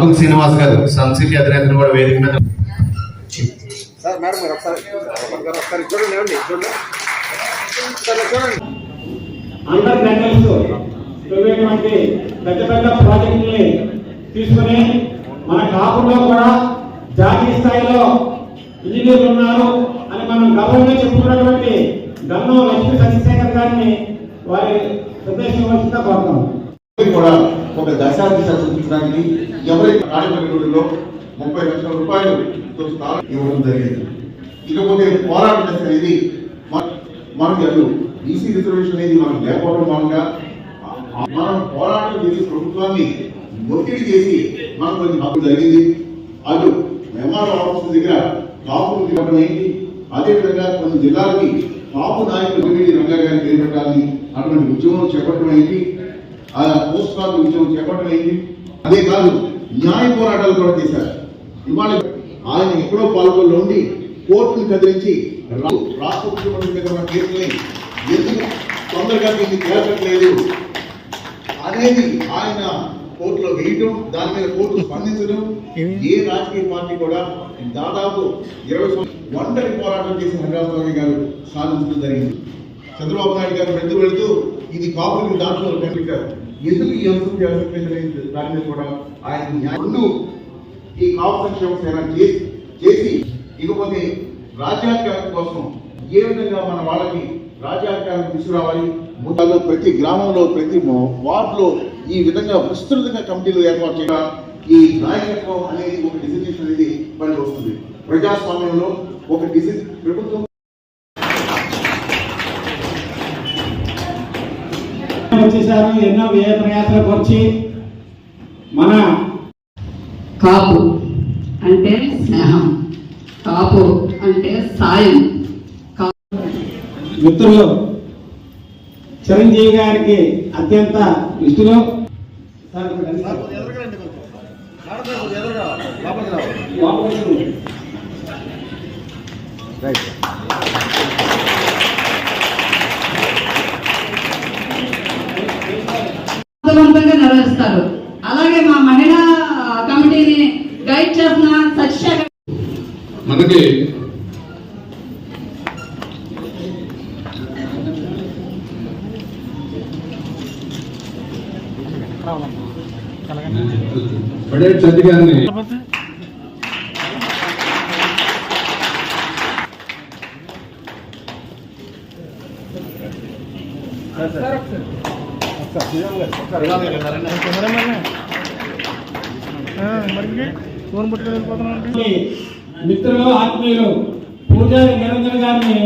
ఆకుల శ్రీనివాస్ గారు సంసిటీ అధినేతను కూడా వేదిక మీద ఇటువంటి పెద్ద పెద్ద ప్రాజెక్టుల్ని తీసుకుని మన కాపులో కూడా జాతీయ స్థాయిలో ఇంజనీర్లు ఉన్నారు అని మనం గర్వంగా చెప్పుకున్నటువంటి గన్నం లక్ష్మీ చంద్రశేఖర్ గారిని వారి సందేశం వచ్చిందా కోరుతాం కూడా ఒక దశాబ్ది చూపించడానికి ఎవరైతే రాజమండ్రిలో ముప్పై లక్షల రూపాయలు ఇవ్వడం జరిగింది. ఇకపోతే పోరాటం దశ అనేది మనం ఎప్పుడు బీసీ రిజర్వేషన్ అనేది మనం లేకపోవడం మూలంగా మనం పోరాటం చేసి ప్రభుత్వాన్ని ఒత్తిడి చేసి మనం కొన్ని హక్కు జరిగింది. అటు ఎంఆర్ఓ ఆఫీస్ దగ్గర కాపులు ఇవ్వడం ఏంటి? అదేవిధంగా కొన్ని జిల్లాలకి కాపు నాయకులు రంగా గారిని అటువంటి ఉద్యమం చేపట్టడం ఏంటి? ఆ పోస్ట్ కార్డు ఉద్యమం చేపట్టడం అదే కాదు న్యాయ పోరాటాలు కూడా చేశారు. ఇవాళ ఆయన ఎక్కడో పాల్గొల్లో ఉండి కోర్టును కదిలించి రాష్ట్ర ముఖ్యమంత్రి మీద ఉన్న కేసుల్ని ఎందుకు తొందరగా దీన్ని తేల్చట్లేదు అనేది ఆయన కోర్టులో వేయటం దాని మీద కోర్టు స్పందించడం ఏ రాజకీయ పార్టీ కూడా దాదాపు ఇరవై సంవత్సరాలు ఒంటరి పోరాటం చేసి హరిరామస్వామి గారు సాధించడం జరిగింది. చంద్రబాబు నాయుడు గారు వెళ్తూ వెళుతూ ఇది కాపులకు దాంట్లో కనుక ఎందుకు ఈ అంశం చేయాల్సిన దాని మీద కూడా ఆయన న్యాయ- రెండు ఈ కాపు సంక్షేమ సేన చేసి చేసి ఇకపోతే రాజ్యాంగాల కోసం ఏ విధంగా మన వాళ్ళకి రాజ్యాధికారం తీసుకురావాలి? ముఠాలో ప్రతి గ్రామంలో ప్రతి వార్డులో ఈ విధంగా విస్తృతంగా కమిటీలు ఏర్పాటు చేయడం ఈ నాయకత్వం అనేది ఒక డిసిజన్ అనేది పనికి వస్తుంది. ప్రజాస్వామ్యంలో ఒక డిసిజన్ ప్రభుత్వం వచ్చేసారు ఎన్నో వ్యయ ప్రయాసాలకు వచ్చి మన కాపు అంటే స్నేహం కాపు అంటే సాయం. మిత్రులు చిరంజీవి గారికి అత్యంత ఇష్టలు. సమర్థవంతంగా నిర్వహిస్తారు. అలాగే మా మహిళా కమిటీని గైడ్ చేసిన సత్యశేఖర్ మనకి గారిని ఈ మిత్రులు ఆత్మీయులు పూజారి నిరంజన్ గారిని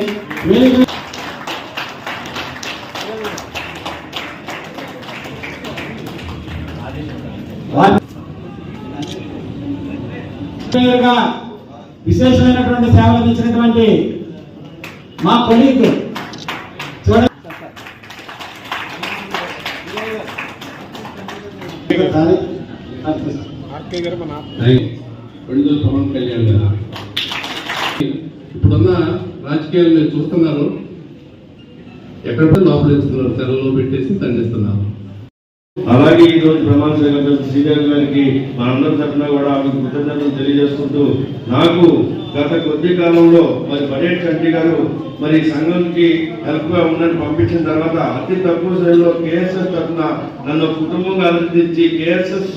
విశేషమైనటువంటి సేవలు ఇచ్చినటువంటి మా కొలీగ్ పవన్ కళ్యాణ్ గారు. ఇప్పుడున్న రాజకీయాలు మీరు చూస్తున్నారు. ఎక్కడ పడితే లోపల ఇస్తున్నారు తెరలో పెట్టేసి దండిస్తున్నారు. అలాగే ఈ రోజు ప్రమాణ స్వీకారం శ్రీదేవి గారికి మనందరి తరఫున కూడా ఆమెకు కృతజ్ఞతలు తెలియజేసుకుంటూ నాకు గత కొద్ది కాలంలో మరి బడేట్ చంటి గారు మరి సంఘంకి హెల్ప్గా ఉన్నట్టు పంపించిన తర్వాత అతి తక్కువ స్థాయిలో కేఎస్ఎస్ తరఫున నన్ను కుటుంబంగా అభివృద్ధించి కేఎస్ఎస్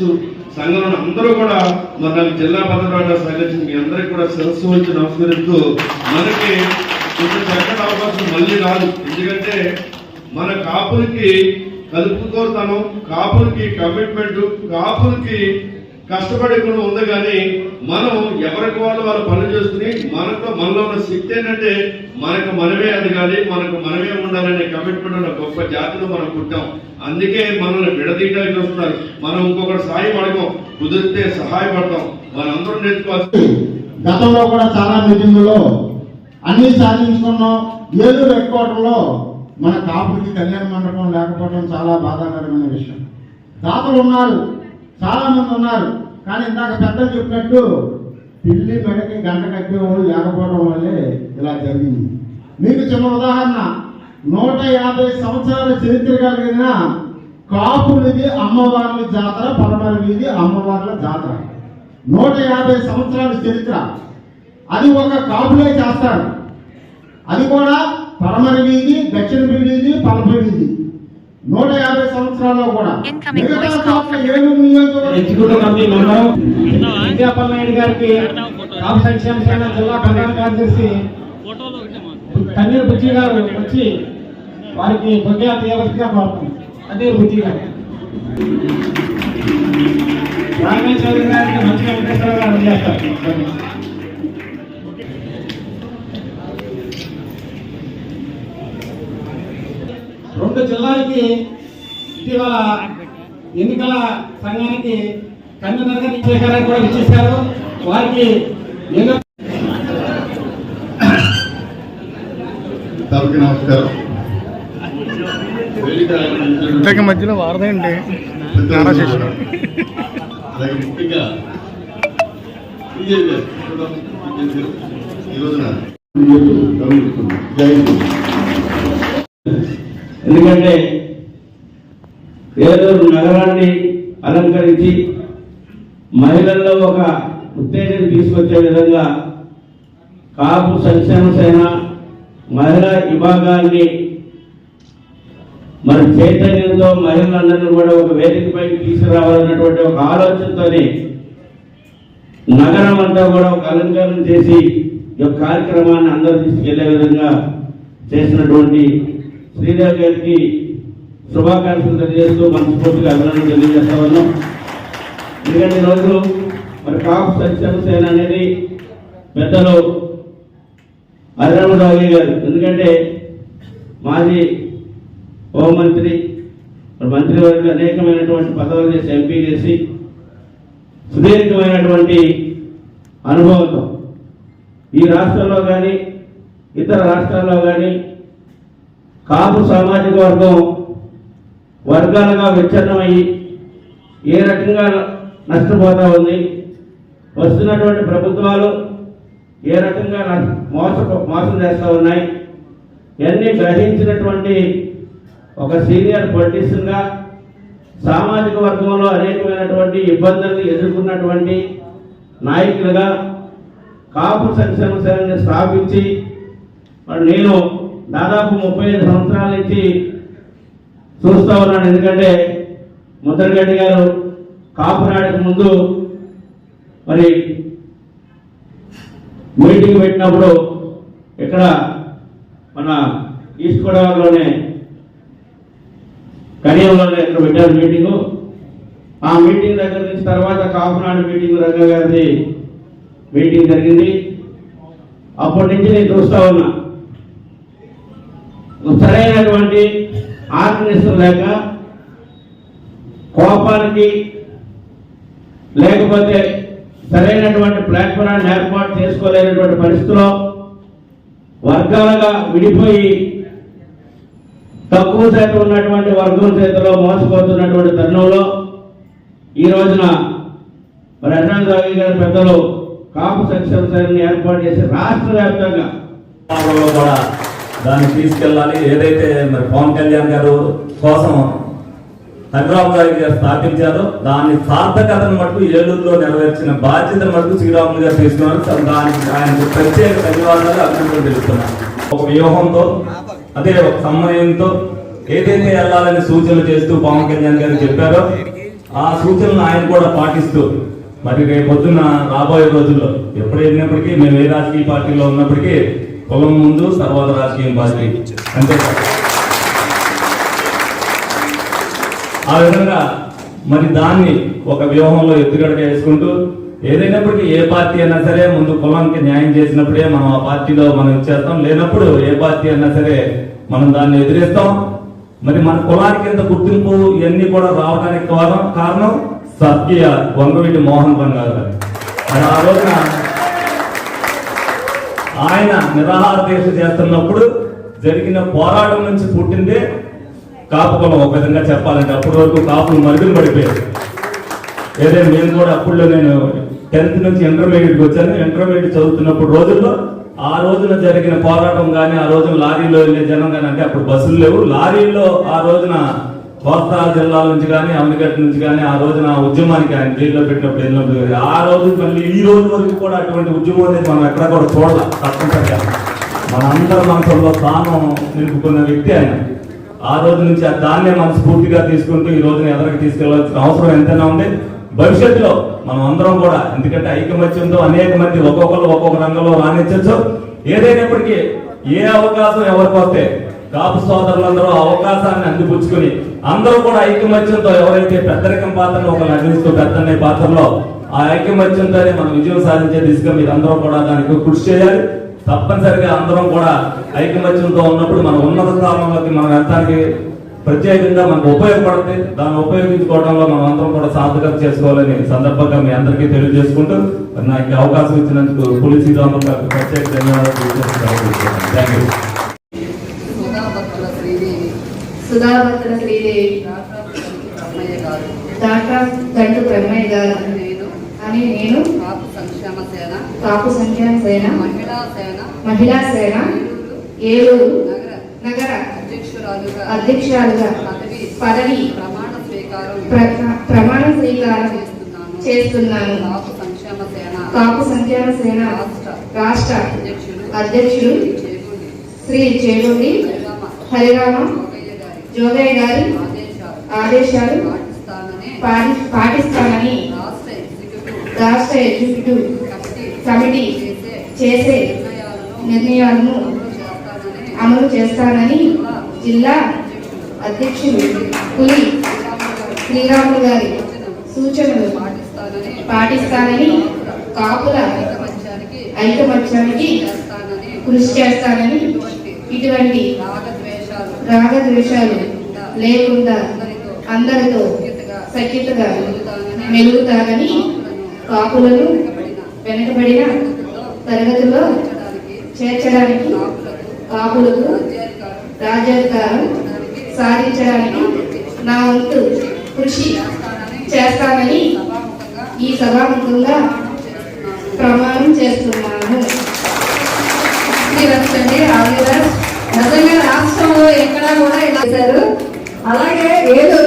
సంఘంలో అందరూ కూడా మరి నాకు జిల్లా భద్రవాడ సంఘించి మీ అందరికీ కూడా శిరస్సు వచ్చి నమస్కరిస్తూ మనకి కొంచెం చక్కటి అవకాశం మళ్ళీ రాదు. ఎందుకంటే మన కాపులకి కలుపుకోతనం కాపులకి కమిట్మెంట్ కాపులకి కష్టపడే గుణం ఉంది కానీ మనం ఎవరికి వాళ్ళు వాళ్ళు పనులు చేసుకుని మనకు మనలో ఉన్న శక్తి ఏంటంటే మనకు మనమే ఎదగాలి మనకు మనమే ఉండాలనే కమిట్మెంట్ ఉన్న గొప్ప జాతిలో మనం పుట్టాం. అందుకే మనల్ని విడదీయడానికి వస్తున్నారు. మనం ఇంకొకటి సాయం అడగం కుదిరితే సహాయపడతాం. మనందరం నేర్చుకోవాల్సి గతంలో కూడా చాలా మీటింగుల్లో అన్ని సాధించుకున్నాం. ఏలూరు హెడ్ మన కాపులకి కళ్యాణ మండపం లేకపోవడం చాలా బాధాకరమైన విషయం. దాతలు ఉన్నారు. చాలా మంది ఉన్నారు. కానీ ఇందాక పెద్దలు చెప్పినట్టు పిల్లి మెడకి గంట కట్టేవాళ్ళు లేకపోవడం వల్లే ఇలా జరిగింది. మీకు చిన్న ఉదాహరణ. నూట యాభై సంవత్సరాల చరిత్ర కలిగిన కాపులది అమ్మవార్ల జాతర పడమర వీధి అమ్మవార్ల జాతర. నూట యాభై సంవత్సరాల చరిత్ర. అది ఒక కాపులే చేస్తారు. అది కూడా పడమర వీధి దక్షిణ వీధి పలప వీధి నూట యాభై సంవత్సరాల్లో కూడా మిగతా కమిటీ మెంబరు విద్యాపల్ నాయుడు గారికి కాపు సంక్షేమ సేన జిల్లా ప్రధాన కార్యదర్శి కన్నీరు బుజ్జి గారు వచ్చి వారికి బొగ్గా తీయవలసిగా కన్నీరు బుజ్జి గారు. రామేశ్వర గారికి మంచి వెంకటేశ్వర గారు రెండు జిల్లాలకి ఇటీవల ఎన్నికల సంఘానికి కన్వీనర్గా నిశ్చయకారాన్ని కూడా ఇచ్చేశారు వారికి నమస్కారం. అలంకరించినటువంటి మధ్యలో వారదండి. అలాగే ముఖ్యంగా గమనిస్తున్నాం. ఎందుకంటే ఏలూరు నగరాన్ని అలంకరించి మహిళల్లో ఒక ఉత్తేజం తీసుకొచ్చే విధంగా కాపు సంక్షేమ సేన మహిళా విభాగాన్ని మన చైతన్యంతో మహిళలందరినీ కూడా ఒక వేదికపైకి తీసుకురావాలన్నటువంటి ఒక ఆలోచనతోనే నగరం అంతా కూడా ఒక అలంకరణ చేసి ఈ యొక్క కార్యక్రమాన్ని అందరూ తీసుకెళ్ళే విధంగా చేసినటువంటి శ్రీదేవి గారికి శుభాకాంక్షలు తెలియజేస్తూ మనస్ఫూర్తిగా అభినందనలు తెలియజేస్తా ఉన్నాం. ఎందుకంటే ఈరోజు మరి కాపు సంక్షేమ సేన అనేది పెద్దలు హరిరామరావు గారు. ఎందుకంటే మాజీ హోంమంత్రి మంత్రివర్గ అనేకమైనటువంటి పదవులు చేసి ఎంపీ చేసి సుదీర్ఘమైనటువంటి అనుభవంతో ఈ రాష్ట్రంలో కానీ ఇతర రాష్ట్రాల్లో కానీ కాపు సామాజిక వర్గం వర్గాలుగా విచ్ఛిన్నమయ్యి ఏ రకంగా నష్టపోతూ ఉంది? వస్తున్నటువంటి ప్రభుత్వాలు ఏ రకంగా మోస మోసం చేస్తూ ఉన్నాయి? ఇవన్నీ గ్రహించినటువంటి ఒక సీనియర్ పొలిటీషియన్గా సామాజిక వర్గంలో అనేకమైనటువంటి ఇబ్బందులను ఎదుర్కొన్నటువంటి నాయకులుగా కాపు సంక్షేమ సేవని స్థాపించి నేను దాదాపు ముప్పై ఐదు సంవత్సరాల నుంచి చూస్తూ ఉన్నాను. ఎందుకంటే ముద్రగడ్డి గారు కాపునాడికి ముందు మరి మీటింగ్ పెట్టినప్పుడు ఇక్కడ మన ఈస్ట్ గోదావరిలోనే కడియంలోనే ఇక్కడ పెట్టారు మీటింగు. ఆ మీటింగ్ దగ్గర నుంచి తర్వాత కాపునాడు మీటింగ్ రంగ గారిది మీటింగ్ జరిగింది. అప్పటి నుంచి నేను చూస్తా ఉన్నా. సరైనటువంటి ఆర్గనైజేషన్ లేక కోపానికి లేకపోతే సరైనటువంటి ప్లాట్ఫారాన్ని ఏర్పాటు చేసుకోలేనటువంటి పరిస్థితిలో వర్గాలుగా విడిపోయి తక్కువ శాతం ఉన్నటువంటి వర్గం చేతిలో మోసపోతున్నటువంటి తరుణంలో ఈ రోజున మరి అన్నాడు గారి పెద్దలు కాపు సంక్షేమ ఏర్పాటు చేసి రాష్ట్ర వ్యాప్తంగా కూడా దాన్ని తీసుకెళ్ళాలి. ఏదైతే మరి పవన్ కళ్యాణ్ గారు కోసం హరిరామ్ గారి గారు స్థాపించారో దాని సార్థకతను మటుకు ఏలూరులో నెరవేర్చిన బాధ్యత మటుకు శ్రీరాములు గారు తీసుకున్నారు. దానికి ఆయనకు ప్రత్యేక ధన్యవాదాలు అభినందనలు తెలుపుతున్నాను. ఒక వ్యూహంతో అదే ఒక సమన్వయంతో ఏదైతే వెళ్ళాలని సూచనలు చేస్తూ పవన్ కళ్యాణ్ గారు చెప్పారో ఆ సూచనలు ఆయన కూడా పాటిస్తూ మరి రేపు పొద్దున్న రాబోయే రోజుల్లో ఎప్పుడు వెళ్ళినప్పటికీ మేము ఏ రాజకీయ పార్టీలో ఉన్నప్పటికీ పొలం ముందు తర్వాత రాజకీయం పార్టీ అంతే ఆ విధంగా మరి దాన్ని ఒక వ్యూహంలో ఎత్తుగడగా వేసుకుంటూ ఏదైనప్పటికీ ఏ పార్టీ అయినా సరే ముందు కులానికి న్యాయం చేసినప్పుడే మనం ఆ పార్టీలో మనం ఇచ్చేస్తాం లేనప్పుడు ఏ పార్టీ అయినా సరే మనం దాన్ని ఎదిరిస్తాం. మరి మన కులానికి ఇంత గుర్తింపు ఇవన్నీ కూడా రావడానికి కారణం కారణం సత్య వంగవీటి మోహన్ రంగారు గారు. మరి ఆ రోజున ఆయన నిరాహార దీక్ష చేస్తున్నప్పుడు జరిగిన పోరాటం నుంచి పుట్టిందే కాపు కులం. ఒక విధంగా చెప్పాలంటే అప్పటి వరకు కాపులు మరుగులు పడిపోయారు. ఏదే నేను కూడా అప్పుడు నేను టెన్త్ నుంచి ఇంటర్మీడియట్కి వచ్చాను. ఇంటర్మీడియట్ చదువుతున్నప్పుడు రోజుల్లో ఆ రోజున జరిగిన పోరాటం కానీ ఆ రోజున లారీలో వెళ్ళే జనం కానీ అంటే అప్పుడు బస్సులు లేవు. లారీల్లో ఆ రోజున కోస్తా జిల్లాల నుంచి కానీ అమరిగడ్డ నుంచి కానీ ఆ రోజున ఉద్యమానికి ఆయన జైల్లో పెట్టినప్పుడు వెళ్ళినప్పుడు ఆ రోజు మళ్ళీ ఈ రోజు వరకు కూడా అటువంటి ఉద్యమం అనేది మనం ఎక్కడ కూడా చూడాలి తప్పనిసరిగా. మన అందరి మనసుల్లో స్థానం నిలుపుకున్న వ్యక్తి ఆయన. ఆ రోజు నుంచి ఆ దాన్నే మనం స్ఫూర్తిగా తీసుకుంటూ ఈ రోజున ఎదరికి తీసుకెళ్ళాల్సిన అవసరం ఎంతైనా ఉంది. భవిష్యత్తులో మనం అందరం కూడా ఎందుకంటే ఐకమత్యంతో అనేక మంది ఒక్కొక్కరు ఒక్కొక్క రంగంలో రాణించవచ్చు ఏదైనప్పటికీ ఏ అవకాశం ఎవరికి వస్తే కాపు సోదరులందరూ అవకాశాన్ని అందిపుచ్చుకుని అందరూ కూడా ఐకమత్యంతో ఎవరైతే పెద్దరికం పాత్రను ఒక నటిస్తూ పెద్దనే పాత్రలో ఆ ఐకమత్యంతోనే మనం విజయం సాధించే దిశగా మీరు అందరూ కూడా దానికి కృషి చేయాలి. తప్పనిసరిగా అందరం కూడా ఐకమత్యంతో ఉన్నప్పుడు మన ఉన్నత స్థానంలోకి మనం వెళ్తానికి ప్రత్యేకంగా మనకు ఉపయోగపడుతుంది దాన్ని ఉపయోగించుకోవడంలో మనం అందరం కూడా సాధకం చేసుకోవాలని సందర్భంగా మీ అందరికీ తెలియజేసుకుంటూ నాకు అవకాశం ఇచ్చినందుకు పోలీసు గారికి ప్రత్యేక ధన్యవాదాలు థ్యాంక్ యూ సుధాభక్తుల శ్రీదేవి సుధాభద్ర శ్రీదేవి బ్రహ్మయ్య గారు డాక్టర్ గంటు బ్రహ్మయ్య గారు. నేను అని నేను కాపు సంక్షేమ సేన కాపు సంఖ్యాన సేన మహిళా సేన మహిళా సేన ఏలూరు ఏలూరు నగర నగర అధ్యక్షురాలుగా అధ్యక్షురాలుగా పదవి పదవి ప్రమాణ స్వీకారం ప్ర- ప్రమాణ స్వీకారం చేస్తున్నాను. చేస్తున్నాను కాపు సంక్షేమ సేన కాపు సంఖ్యాన సేన రాష్ట్ర రాష్ట్ర అధ్యక్షులు అధ్యక్షులు చేకూరి శ్రీ చేగుండి శ్రీరామ హరిరామ జోగయ్య గారి ఆదేశాలు పాటిస్తానని రాష్ట్ర ఎగ్జిక్యూటివ్ కమిటీ చేసే నిర్ణయాలను అమలు చేస్తానని జిల్లా అధ్యక్షులు పులి శ్రీరాములు గారి సూచనలు పాటిస్తానని కాపుల ఐకమత్యానికి కృషి చేస్తానని ఇటువంటి రాగద్వేషాలు లేకుండా అందరితో సఖ్యతగా మెలుగుతారని కాపులను వెనుకబడిన తరగతిలో చేర్చడానికి కాపులకు రాజ్యాధికారం సాధించడానికి నా వంతు కృషి చేస్తానని ఈ సభాముఖంగా ప్రమాణం చేస్తున్నాను. శ్రీరక్షండి ఆవిరాజ్ నిజంగా రాష్ట్రంలో ఎక్కడా కూడా ఇలా చేశారు. అలాగే ఏదో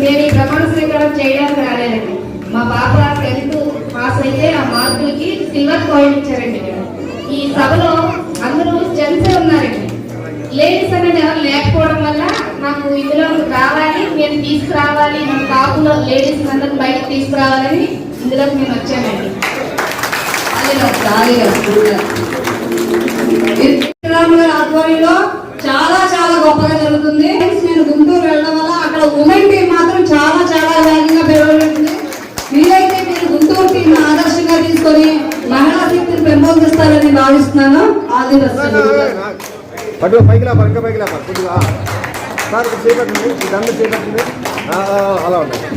నేను ఈ ప్రమాణ స్వీకారం చేయడానికి రాలేదండి. మా పాప టెన్త్ పాస్ అయితే ఆ మార్కులకి సిల్వర్ కాయిన్ ఇచ్చారండి ఈ సభలో అందరూ జెంట్సే ఉన్నారండి. లేడీస్ అనేది ఎవరు లేకపోవడం వల్ల నాకు ఇందులో రావాలి నేను తీసుకురావాలి మన కాపులో లేడీస్ అందరిని బయటకు తీసుకురావాలని ఇందులోకి నేను వచ్చానండి రాముల ఆధ్వర్యంలో చాలా చాలా గొప్పగా జరుగుతుంది. నేను గుంటూరు వెళ్ళడం వల్ల అక్కడ ఉమెన్ టీం మాత్రం చాలా చాలా వేగంగా పెరుగుతుంది మీరైతే మీరు గుంటూరు టీం ఆదర్శంగా తీసుకొని మహిళా శక్తిని పెంపొందిస్తారని భావిస్తున్నాను. ఆది పట్టు పైకి లేపాలి ఇంకా కొద్దిగా సార్ చేపట్టింది దండ చేపట్టింది అలా ఉండండి.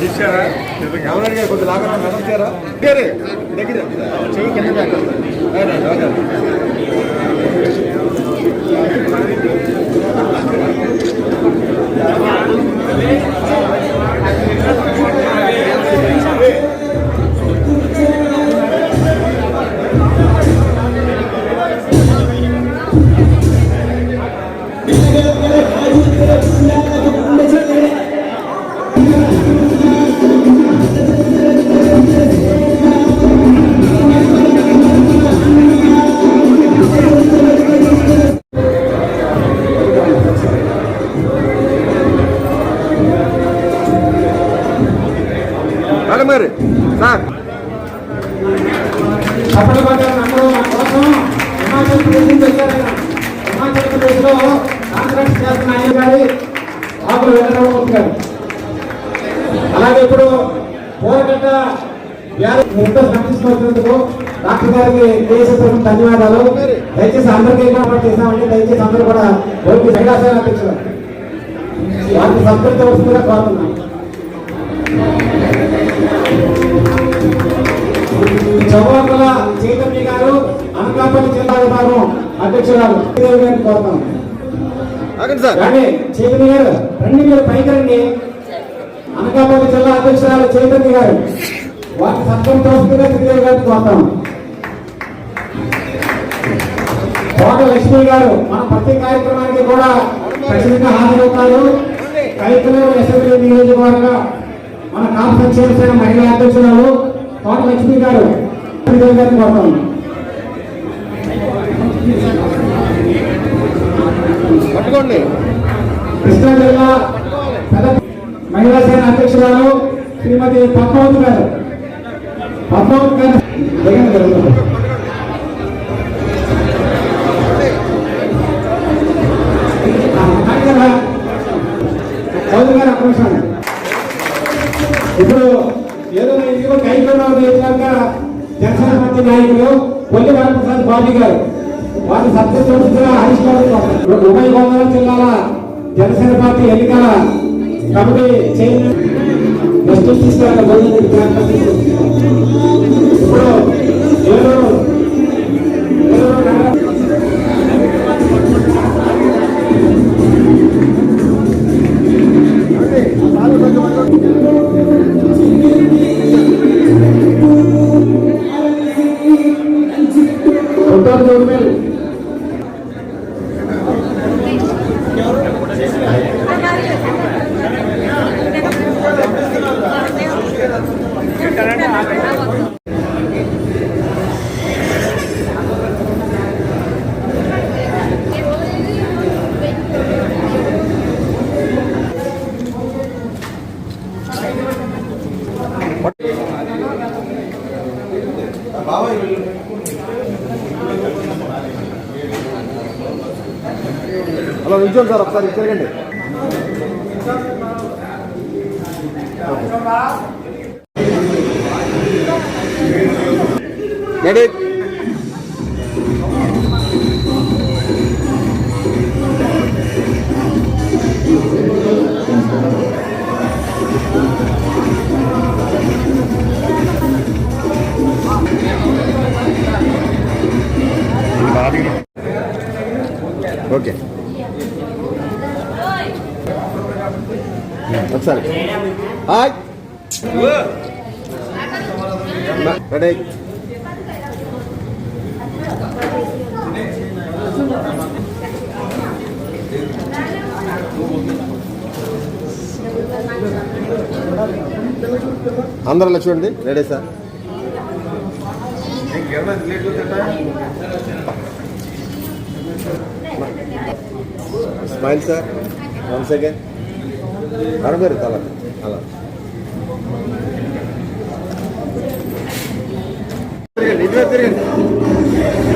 తీసారా ఎవరు అడిగారు కొద్దిగా లాగా మేడం తీరా తీరే దగ్గర. చెయ్యి కింద పెట్టండి. ధన్యవాదాలు. దయచేసి అందరికీ ఏర్పాటు చేశామండి. దయచేసి అందరూ కూడా ఓపీ సైడాసేన అధ్యక్షులు. వారిని సత్కరించవలసిందిగా కోరుతున్నాం. చౌరాకుల చైతన్య గారు అనకాపల్లి జిల్లా విభాగం అధ్యక్షురాలు. గారిని కోరుతాం చైతన్య గారు రండి మీరు పైకి రండి. అనకాపల్లి జిల్లా అధ్యక్షురాలు చైతన్య గారు. వారిని సత్కరించవలసిందిగా శ్రీదేవి గారిని కోరుతాం లక్ష్మి గారు మన ప్రతి కార్యక్రమానికి కూడా ఖచ్చితంగా హాజరవుతారు. కైకలూరు అసెంబ్లీ నియోజకవర్గ మన కాపు సంక్షేమ మహిళా అధ్యక్షురాలు తోట లక్ష్మి గారు గారిని కోరుతాం. పట్టుకోండి. కృష్ణా జిల్లా మహిళా సేన అధ్యక్షురాలు శ్రీమతి పద్మావతి గారు. పద్మావతి గారు దిగండి జరుగుతుంది చౌదరి గారు ఒక్క ఇప్పుడు ఏదో ఇదిగో కైకోవడం నియోజకవర్గ జనసేన పార్టీ నాయకులు కొల్లి వరప్రసాద్ బాబీ గారు. వారి సత్యశోషిగా హరీష్ గారు ఉభయ గోదావరి జిల్లాల జనసేన పార్టీ ఎన్నికల కమిటీ చైర్మన్ జస్టిస్ తీసుకెళ్ళిన భోజనం ఇప్పుడు సార్ ఒకసారి తిరగండి. హాయ్. రెడీ. అందరూ ఇలా చూడండి. Ready sir. Smile sir one second అరబేరు తల అలా తిరగండి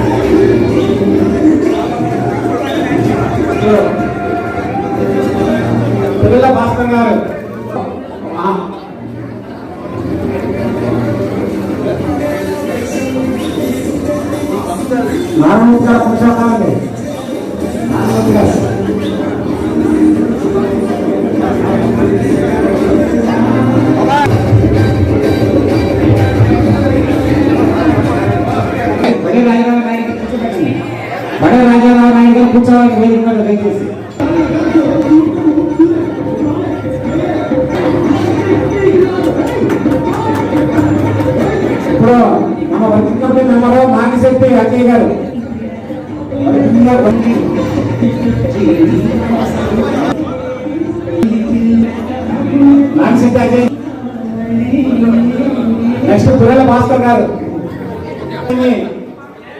నెక్స్ట్ పురేల భాస్కర్ గారు.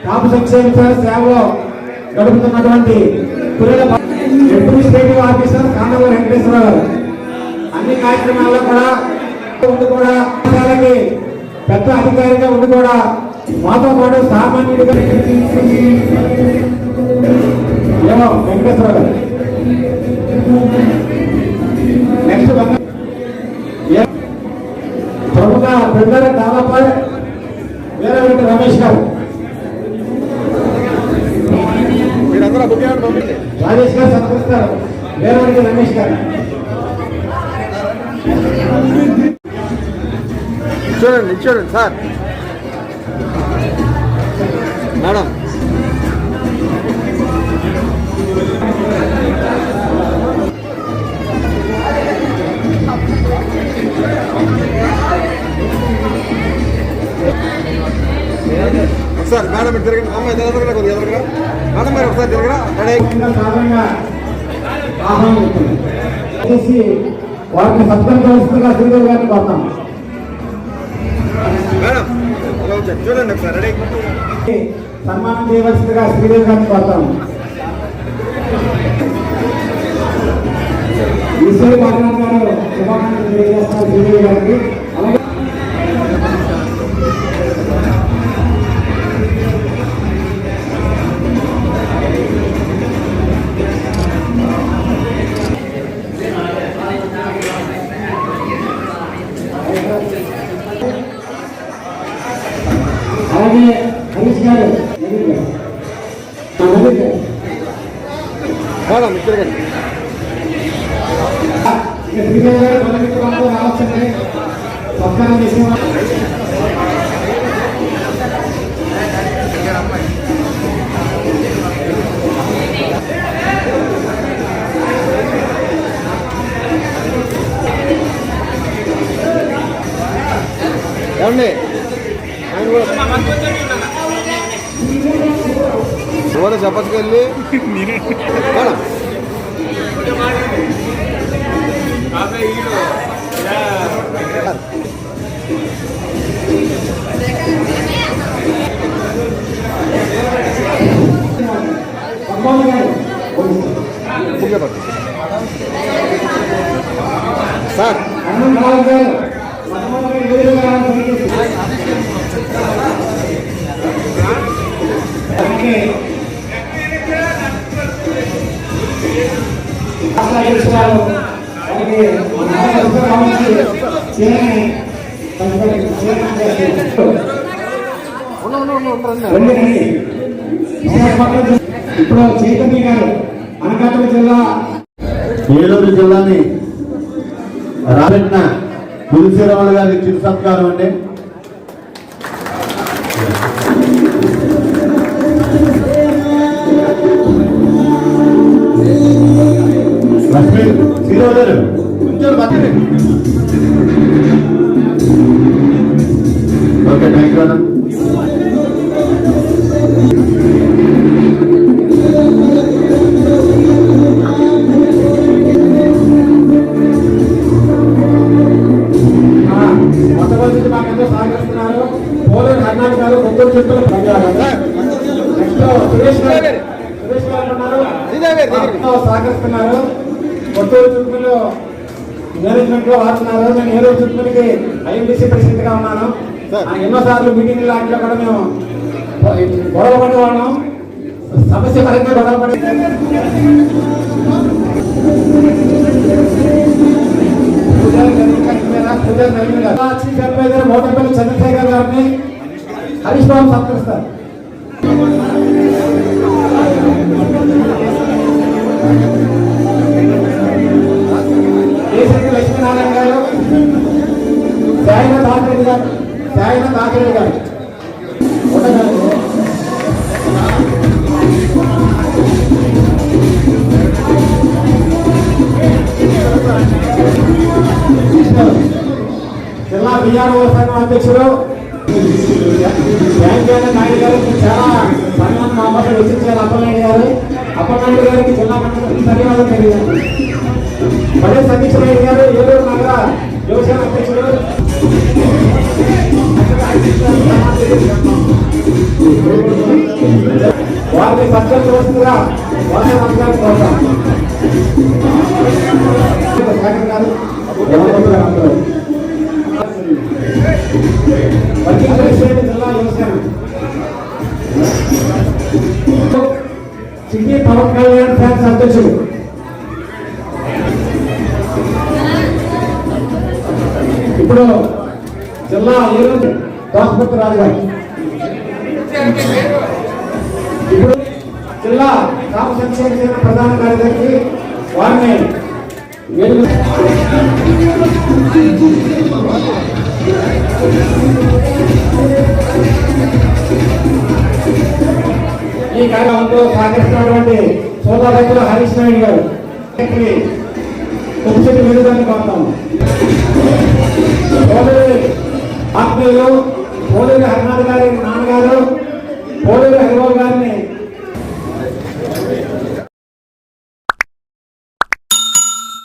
కాపు సంక్షేమ సేవలో గడుపుతున్నటువంటి పురేల భా- అడ్మినిస్ట్రేటివ్ ఆఫీసర్ కాండవ వెంకటేశ్వర గారు. అన్ని కార్యక్రమాల్లో కూడా ఉండి కూడా పెద్ద అధికారిగా ఉండి కూడా మాతో పాటు సామాన్యుడిగా ఏమో వెంకటేశ్వర గారు. నెక్స్ట్ ప్రముఖ బిల్డర్ డెవలపర్ వీరవెంకట రమేష్ గారు. రాజేష్ గారు సత్కరిస్తారు వీరవెంకట రమేష్ గారు. చూడండి చూడండి సార్. మేడం సార్ మేడం తిరగండి. అమ్మాయి ఎదురుగా కొద్దిగా ఎదురుగా మేడం మీరు ఒకసారి తిరగరా? రెడీ. శ్రీదేవి గారిని కోరుతాం. మేడం అలా వచ్చారు చూడండి ఒకసారి రెడీ. సన్మానం చేయవలసిందిగా శ్రీదేవి గారిని కోరుతాం. ఈశ్వరి గారు శుభాకాంక్షలు తెలియజేస్తున్నారు శ్రీదేవి గారికి. ఏమండి? ఆయన కూడా ఎవరు చెప్పచ్చుకెళ్ళి మేడం సార్. ఇప్పుడు చైతన్య గారు అనకాపల్లి జిల్లా ఏలూరు జిల్లాని రాబెట్టిన పులిశీరమల గారి చిరు సత్కారం అండి. లక్ష్మీ శ్రీరావు గారు కొంచెం పక్కనే ఓకే థ్యాంక్ యూ సహకరిస్తున్నారు. కొత్తూరు చుట్టూలో మేనేజ్మెంట్లో వాడుతున్నారు. నేను ఏదో చుట్టూకి ఐఎండిసి ప్రెసిడెంట్గా ఉన్నాను ఎన్నోసార్లు మీటింగ్ లాంటిలో కూడా మేము గొడవ పడి వాళ్ళం సమస్య పరంగా గొడవ పడి చంద్రశేఖర్ గారిని హరీష్ బాబు సత్కరిస్తారు కేసరి లక్ష్మీనారాయణ గారు సాయన తాకిరెడ్డి గారు గారు. జిల్లా బిఆర్ఓ సంఘం అధ్యక్షుడు వెంకయ్య నాయుడు గారికి చాలా సన్మానం మామూలు రచించారు అప్పలనాయుడు గారు. అప్పలనాయుడు గారికి జిల్లా మండలి ధన్యవాదాలు తెలియజేయాలి మళ్ళీ సతీష్ నాయుడు గారు ఏలూరు నగర యువసేన అధ్యక్షుడు. వారిని సత్కరించవలసిందిగా వాసన మంత్రాన్ని కోరుతాం శేఖర్ వర్కింగ్ ప్రెసిడెంట్ జిల్లా యువసేన సిటీ పవన్ కళ్యాణ్ ఫ్యాన్స్ అధ్యక్షుడు ఇప్పుడు జిల్లా ఏలూరు దాసపతి రాజు గారు. ఇప్పుడు జిల్లా గ్రామ సంక్షేమ శాఖ ప్రధాన కార్యదర్శి వారిని వేదిక ఈ కార్యక్రమంలో సహకరిస్తున్నటువంటి సోదరులు హరీష్ నాయుడు గారు. కొద్దిసేపు విడుదలని కోరుతాము పోలేరు ఆత్మీయులు పోలేరు హరినాథ్ గారి నాన్నగారు పోలేరు హరిబాబు గారిని